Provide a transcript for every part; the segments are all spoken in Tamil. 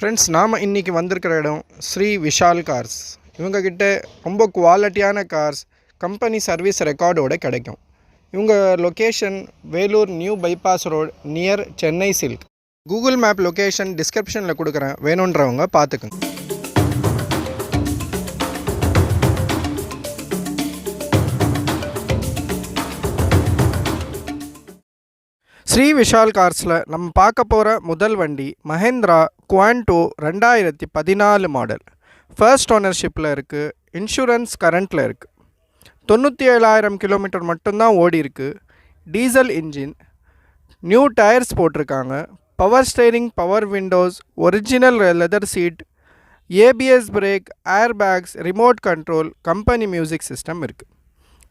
ஃப்ரெண்ட்ஸ் நாம் இன்றைக்கி வந்திருக்கிற இடம் ஸ்ரீ விஷால் கார்ஸ் இவங்கக்கிட்ட ரொம்ப குவாலிட்டியான கார்ஸ் கம்பெனி சர்வீஸ் ரெக்கார்டோட கிடைக்கும். இவங்க location Vellore new bypass road near Chennai silk Google map location டிஸ்கிரிப்ஷனில் கொடுக்குறேன். வேணுன்றவங்க பார்த்துக்குங்க. ஸ்ரீ விஷால் கார்ஸில் நம்ம பார்க்க போகிற முதல் வண்டி மஹேந்திரா குவான்டோ ரெண்டாயிரத்தி பதினாலு மாடல். ஃபர்ஸ்ட் ஓனர்ஷிப்பில் இருக்குது இன்சூரன்ஸ் கரண்ட்டில் இருக்குது தொண்ணூற்றி ஏழாயிரம் கிலோமீட்டர் மட்டும்தான் ஓடி இருக்குது டீசல் இன்ஜின் நியூ டயர்ஸ் போட்டிருக்காங்க. Power steering power windows original leather seat ABS brake air bags remote control company music system இருக்குது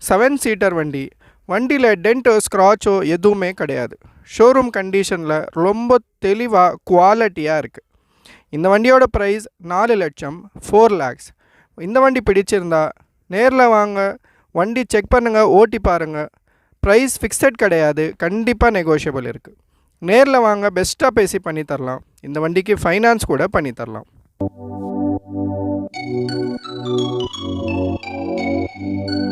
செவன் சீட்டர் வண்டி வண்டியில் டென்ட்டோ ஸ்க்ராச்சோ எதுவுமே கிடையாது. ஷோரூம் கண்டிஷனில் ரொம்ப தெளிவாக குவாலிட்டியாக இருக்குது இந்த வண்டியோட ப்ரைஸ் நாலு லட்சம் ஃபோர் லேக்ஸ் இந்த வண்டி பிடிச்சிருந்தா நேரில் வாங்க வண்டி செக் பண்ணுங்கள் ஓட்டி பாருங்கள் ப்ரைஸ் ஃபிக்ஸட் கிடையாது கண்டிப்பாக நெகோஷியபிள் இருக்குது நேரில் வாங்க பெஸ்ட்டாக பேசி பண்ணித்தரலாம் இந்த வண்டிக்கு ஃபைனான்ஸ் கூட பண்ணித்தரலாம் Thank you.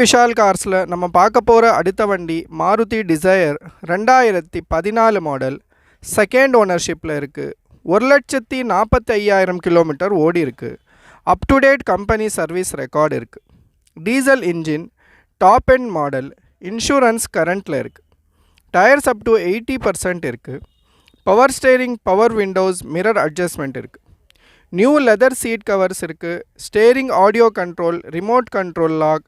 விஷால் கார்ஸில் நம்ம பார்க்க போகிற அடுத்த வண்டி மாருதி டிசையர் ரெண்டாயிரத்தி பதினாலு மாடல். செகண்ட் ஓனர்ஷிப்பில் இருக்குது ஒரு லட்சத்தி நாற்பத்தி ஐயாயிரம் கிலோமீட்டர் ஓடி இருக்குது up to date company service record இருக்குது diesel engine top end model insurance கரண்ட்டில் இருக்குது tyres up to eighty percent இருக்குது power steering power windows mirror adjustment இருக்குது நியூ லெதர் சீட் கவர்ஸ் இருக்குது steering audio control remote control lock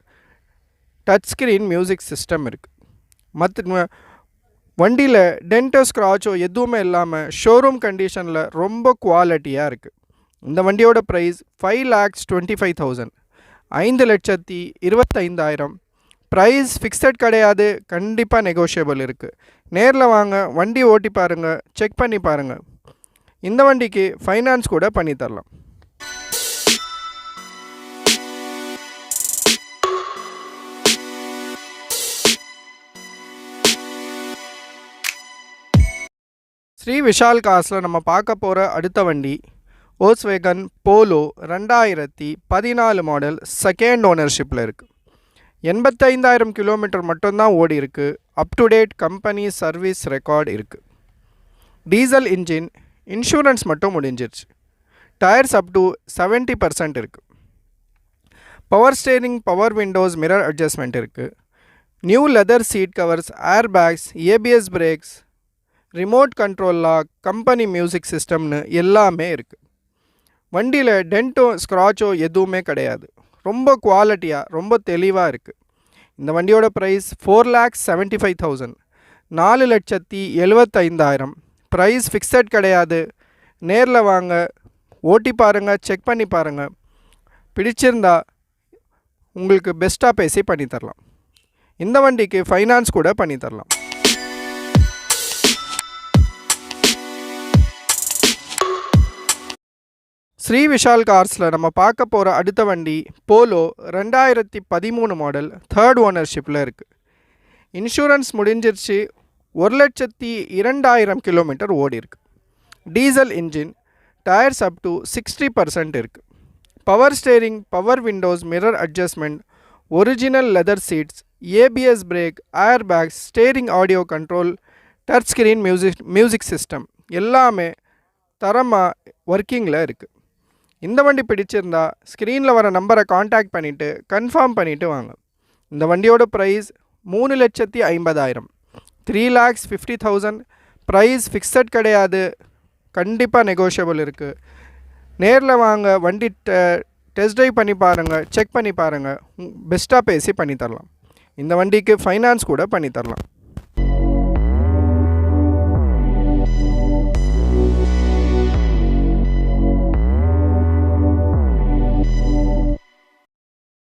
touch screen music system இருக்குது மற்ற வண்டியில் டென்டோ ஸ்க்ராச்சோ எதுவுமே இல்லாமல் ஷோரூம் கண்டிஷனில் ரொம்ப குவாலிட்டியாக இருக்குது இந்த வண்டியோட price five lakhs twenty five thousand ஐந்து லட்சத்தி இருபத்தைந்தாயிரம். ப்ரைஸ் ஃபிக்ஸட் கிடையாது கண்டிப்பாக நெகோஷியபிள் இருக்குது நேரில் வாங்க வண்டி ஓட்டி பாருங்கள் செக் பண்ணி பாருங்கள் இந்த வண்டிக்கு ஃபைனான்ஸ் கூட பண்ணி ஸ்ரீ விஷால் காசில் நம்ம பார்க்க போகிற அடுத்த வண்டி ஓஸ்வேகன் போலோ ரெண்டாயிரத்தி பதினாலு மாடல் செகண்ட் ஓனர்ஷிப்பில் இருக்குது எண்பத்தைந்தாயிரம் கிலோமீட்டர் மட்டும்தான் ஓடி இருக்கு. Up to date company service record இருக்குது டீசல் இன்ஜின் இன்சூரன்ஸ் மட்டும் முடிஞ்சிருச்சு. Tyres up to seventy percent இருக்குது power steering power windows mirror adjustment இருக்குது new leather seat covers air bags ABS brakes remote control lock company music சிஸ்டம்னு எல்லாமே இருக்குது வண்டியில் டென்ட்டோ ஸ்க்ராச்சோ எதுவுமே கிடையாது. ரொம்ப குவாலிட்டியாக ரொம்ப தெளிவாக இருக்குது இந்த வண்டியோட price four lakhs seventy five thousand நாலு லட்சத்தி எழுபத்தைந்தாயிரம் ப்ரைஸ் ஃபிக்ஸட் கிடையாது. நேரில் வாங்க. ஓட்டி பாருங்கள் செக் பண்ணி பாருங்கள் பிடிச்சிருந்தா உங்களுக்கு பெஸ்ட்டாக பேசி பண்ணித்தரலாம் இந்த வண்டிக்கு ஃபைனான்ஸ் கூட பண்ணித்தரலாம் ஸ்ரீ விஷால் கார்ஸில் நம்ம பார்க்க போகிற அடுத்த வண்டி போலோ ரெண்டாயிரத்தி பதிமூணு மாடல் தேர்ட் ஓனர்ஷிப்பில் இருக்குது இன்சூரன்ஸ் முடிஞ்சிருச்சு ஒரு லட்சத்தி இரண்டாயிரம் கிலோமீட்டர் ஓடி இருக்கு. Diesel engine tyres up to sixty percent இருக்குது power steering power windows mirror adjustment original leather seats ABS brake air bags steering audio control touch screen music music system எல்லாமே தரமாக ஒர்க்கிங்கில் இருக்குது இந்த வண்டி பிடிச்சிருந்தா ஸ்க்ரீனில் வர நம்பரை காண்டாக்ட் பண்ணிவிட்டு கன்ஃபார்ம் பண்ணிவிட்டு வாங்க. இந்த வண்டியோட ப்ரைஸ் மூணு லட்சத்தி ஐம்பதாயிரம். Three lakhs fifty thousand price fixed கிடையாது. கண்டிப்பாக நெகோஷியபிள் இருக்குது நேரில் வாங்க வண்டி டெஸ்ட் ட்ரைவ் பண்ணி பாருங்கள் செக் பண்ணி பாருங்கள் பெஸ்ட்டாக பேசி பண்ணித்தரலாம் இந்த வண்டிக்கு ஃபைனான்ஸ் கூட பண்ணி தரலாம்.